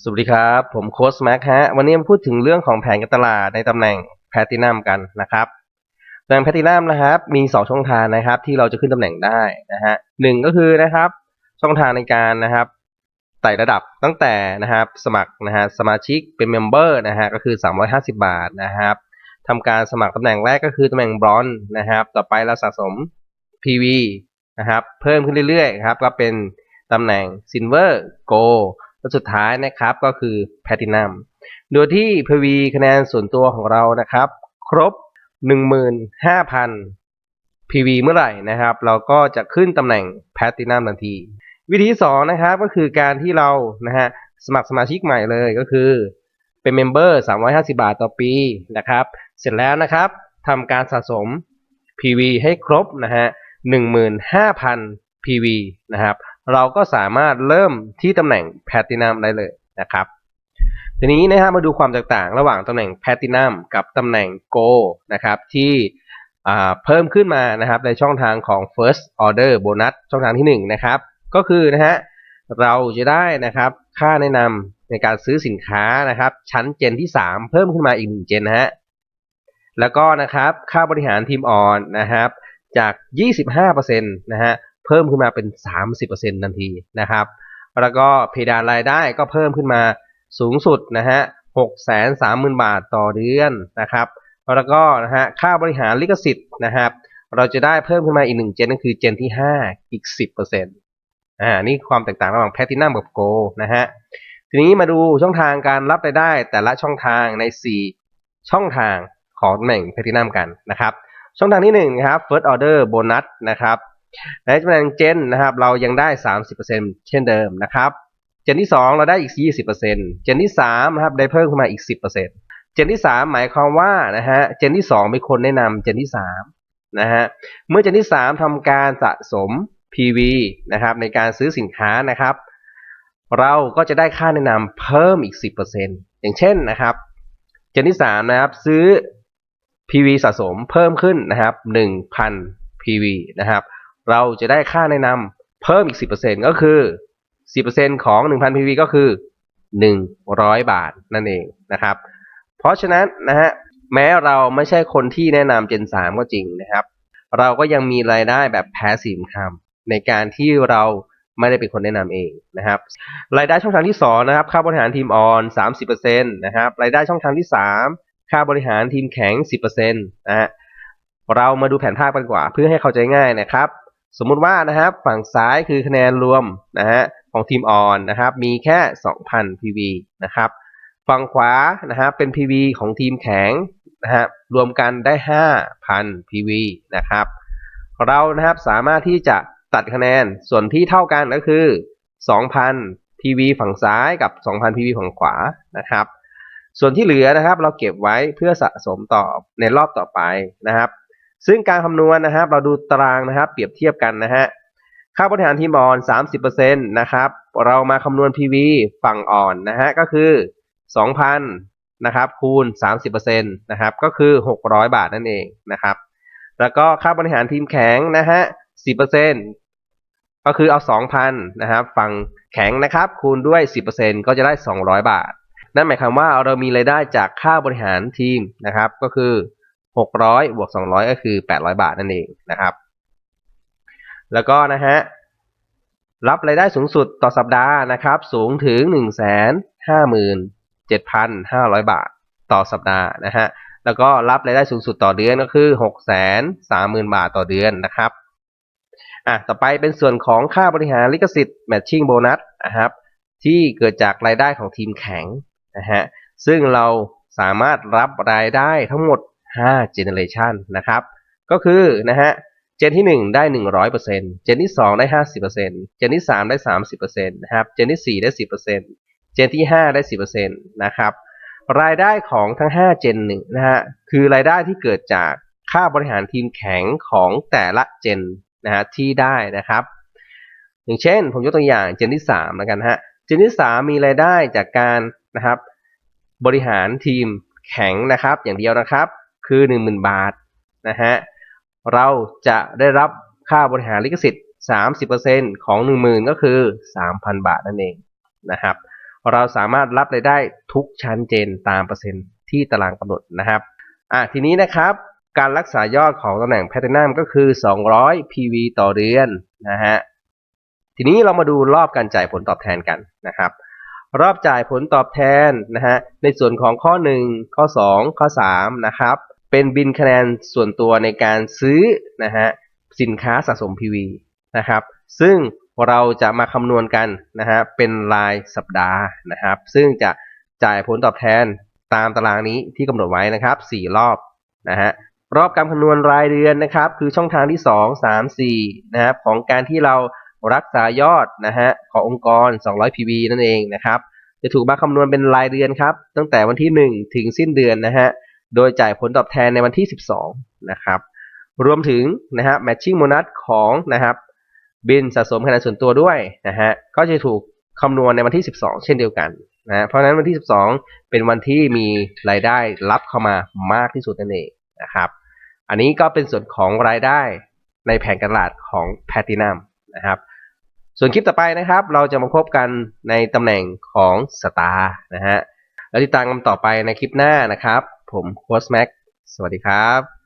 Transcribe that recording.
สวัสดีครับ ผมโค้ชแม็กฮะ วันนี้มาพูดถึงเรื่องของแผนการตลาดในตำแหน่งแพทินัมกันนะครับตำแหน่งแพทินัมนะครับ มี 2 ช่องทางนะครับ ที่เราจะขึ้นตำแหน่งได้นะฮะหนึ่งก็คือนะครับ ช่องทางในการนะครับไต่ระดับตั้งแต่นะครับ สมัครนะฮะสมาชิกเป็นเมมเบอร์นะฮะก็คือ 350 บาทนะครับทำการสมัครตำแหน่งแรกก็คือตำแหน่งบรอนซ์นะครับ ต่อไปเราสะสม PV นะครับ เพิ่มขึ้นเรื่อยๆครับก็เป็นตำแหน่ง Silver Gold และสุดท้ายนะครับก็คือ Platinum โดยที่ PV คะแนนส่วนตัวของเรานะครับ ครบ 15,000 PV เมื่อไหร่นะครับ เราก็จะขึ้นตำแหน่ง Platinum ทันที วิธีสองนะครับก็คือการที่เรานะฮะสมัครสมาชิกใหม่เลยก็คือเป็นเมมเบอร์350 บาทต่อปีนะครับ เสร็จแล้วนะครับทำการสะสม PV ให้ครบนะฮะ15,000 PV นะครับ เราก็สามารถเริ่มที่ตำแหน่ง Platinum ได้เลยนะครับ ทีนี้นะครับมาดูความแตกต่างระหว่างตำแหน่ง Platinum กับตำแหน่ง Gold นะครับที่เพิ่มขึ้นมานะครับในช่องทางของ First Order Bonus ช่องทางที่1นะครับก็คือนะฮะเราจะได้นะครับค่าแนะนำในการซื้อสินค้านะครับ ชั้นเจนที่ 3 เพิ่มขึ้นมาอีก1เจนนะฮะแล้วก็นะครับค่าบริหารทีมออนนะครับจาก 25%นะฮะ เพิ่มขึ้นมาเป็น 30%ทันทีนะครับ แล้วก็เพดานรายได้ก็เพิ่มขึ้นมาสูงสุดนะฮะ630,000 บาทต่อเดือนนะครับ แล้วก็นะฮะค่าบริหารลิขสิทธิ์นะครับ เราจะได้เพิ่มขึ้นมาอีก1เจนก็คือเจนที่ 5 อีก 10%อ่านี่ความแตกต่างระหว่างแพทินัมกับโกนะฮะทีนี้มาดูช่องทางการรับรายได้แต่ละช่องทางใน 4 ช่องทางของตำแหน่งแพทินัมกันนะครับ ช่องทางที่1นครับ first order bonus นะครับ ในตำแหน่งเจนนะครับเรายังได้ 30%เช่นเดิมนะครับ เจนที่ 2 เราได้อีก 20%เจนที่3นะครับได้เพิ่มขึ้นมาอีก 10%เจนที่ 3 หมายความว่านะฮะเจนที่ 2 เป็นคนแนะนำเจนที่ 3 นะฮะเมื่อเจนที่ 3ทำการสะสม PV นะครับในการซื้อสินค้านะครับ เราก็จะได้ค่าแนะนำเพิ่มอีก 10%อย่างเช่นนะครับเจนที่ 3 นะครับซื้อ PV สะสมเพิ่มขึ้นนะครับ1,000 PV นะครับ เราจะได้ค่าแนะนำเพิ่มอีก 10%ก็คือ 10%ของ 1,000 PV ก็คือ 100 บาทนั่นเองนะครับ เพราะฉะนั้นนะฮะแม้เราไม่ใช่คนที่แนะนำ Gen 3 ก็จริงนะครับ เราก็ยังมีรายได้แบบ passive income ในการที่เราไม่ได้เป็นคนแนะนำเองนะครับ รายได้ช่องทางที่2นะครับค่าบริหารทีมออน 30%นะครับรายได้ช่องทางที่ 3 ค่าบริหารทีมแข็ง 10%นะฮะเรามาดูแผนภาพกันกว่า เพื่อให้เข้าใจง่ายนะครับ สมมุติว่านะครับฝั่งซ้ายคือคะแนนรวมนะฮะของทีมออนนะครับมีแค่ 2,000 PV นะครับฝั่งขวานะครับเป็น PV ของทีมแข็งนะฮะรวมกันได้ 5,000 PV นะครับเรานะครับสามารถที่จะตัดคะแนนส่วนที่เท่ากันก็คือ 2,000 PV ฝั่งซ้ายกับ 2,000 PV ฝั่งขวานะครับ ส่วนที่เหลือนะครับเราเก็บไว้เพื่อสะสมต่อในรอบต่อไปนะครับ ซึ่งการคำนวณนะครับ เราดูตารางนะครับ เปรียบเทียบกันนะฮะค่าบริหารทีมอ่อน 30%นะครับ เรามาคำนวณ PV ฝั่งอ่อนนะฮะก็คือ 2,000นะครับคูณ 30%นะครับก็คือ 600 บาทนั่นเองนะครับ แล้วก็ค่าบริหารทีมแข็งนะฮะ 10%ก็คือเอา 2,000นะครับฝั่งแข็งนะครับคูณด้วย 10%ก็จะได้ 200 บาท นั่นหมายความว่าเรามีรายได้จากค่าบริหารทีมนะครับก็คือ 600 บวก 200 ก็คือ 800 บาทนั่นเองนะครับ แล้วก็นะฮะ รับรายได้สูงสุดต่อสัปดาห์นะครับ สูงถึง 157,500 บาทต่อสัปดาห์นะฮะ แล้วก็รับรายได้สูงสุดต่อเดือนก็คือ 630,000 บาทต่อเดือนนะครับ อะ ต่อไปเป็นส่วนของค่าบริหารลิขสิทธิ์ matching bonus นะครับ ที่เกิดจากรายได้ของทีมแข็งนะฮะ ซึ่งเราสามารถรับรายได้ทั้งหมด 5 generation นะครับ ก็คือนะฮะเจนที่ 1 ได้ 100%เจนที่ 2 ได้ 50%เจนที่ 3 ได้ 30%นะครับ เจนที่ 4 ได้ 10%เจนที่ 5 ได้ 10%นะครับ รายได้ของทั้ง 5 เจนหนึ่งนะฮะ คือรายได้ที่เกิดจากค่าบริหารทีมแข็งของแต่ละเจนนะฮะที่ได้นะครับ อย่างเช่น ผมยกตัวอย่างเจนที่3แล้วกันฮะ เจนที่ 3 มีรายได้จากการนะครับบริหารทีมแข็งนะครับอย่างเดียวนะครับ คือ 10,000 บาทนะฮะเราจะได้รับค่าบริหารลิขสิทธิ์ 30%ของ 10,000 ก็คือ 3,000 บาทนั่นเองนะครับเราสามารถรับรายได้ทุกชั้นเจนตามเปอร์เซ็นต์ที่ตารางกำหนดนะครับอะทีนี้นะครับการรักษายอดของตำแหน่งแพ t นัมก็คือ 200 PV ต่อเดือนนะฮะทีนี้เรามาดูรอบการจ่ายผลตอบแทนกันนะครับ รอบจ่ายผลตอบแทนนะฮะในส่วนของข้อ 1 ข้อ 2 ข้อ3นะครับ เป็นบินคะแนนส่วนตัวในการซื้อนะฮะสินค้าสะสม PV นะครับ ซึ่งเราจะมาคำนวณกันนะฮะเป็นรายสัปดาห์นะครับ ซึ่งจะจ่ายผลตอบแทนตามตารางนี้ที่กำหนดไว้นะครับ 4 รอบนะฮะรอบการคำนวณรายเดือนนะครับ คือช่องทางที่ 2 3 4นะครับของการที่เรารักษายอดนะฮะขององค์กร 200 PV นั่นเองนะครับ จะถูกมาคำนวณเป็นรายเดือนครับ ตั้งแต่วันที่ 1 ถึงสิ้นเดือนนะฮะ โดยจ่ายผลตอบแทนในวันที่ 12 นะครับ รวมถึงนะฮะ matching bonus ของนะครับ บินสะสมคะแนนส่วนตัวด้วยนะฮะ ก็จะถูกคำนวณในวันที่ 12 เช่นเดียวกันนะเพราะฉะนั้นวันที่ 12 เป็นวันที่มีรายได้รับเข้ามามากที่สุดนั่นเองนะครับ อันนี้ก็เป็นส่วนของรายได้ในแผนการตลาดของแพตินัมนะครับ ส่วนคลิปต่อไปนะครับ เราจะมาพบกันในตำแหน่งของสตาร์นะฮะแล้วติดตามกันต่อไปในคลิปหน้านะครับ ผมโค้ชแม็ก สวัสดีครับ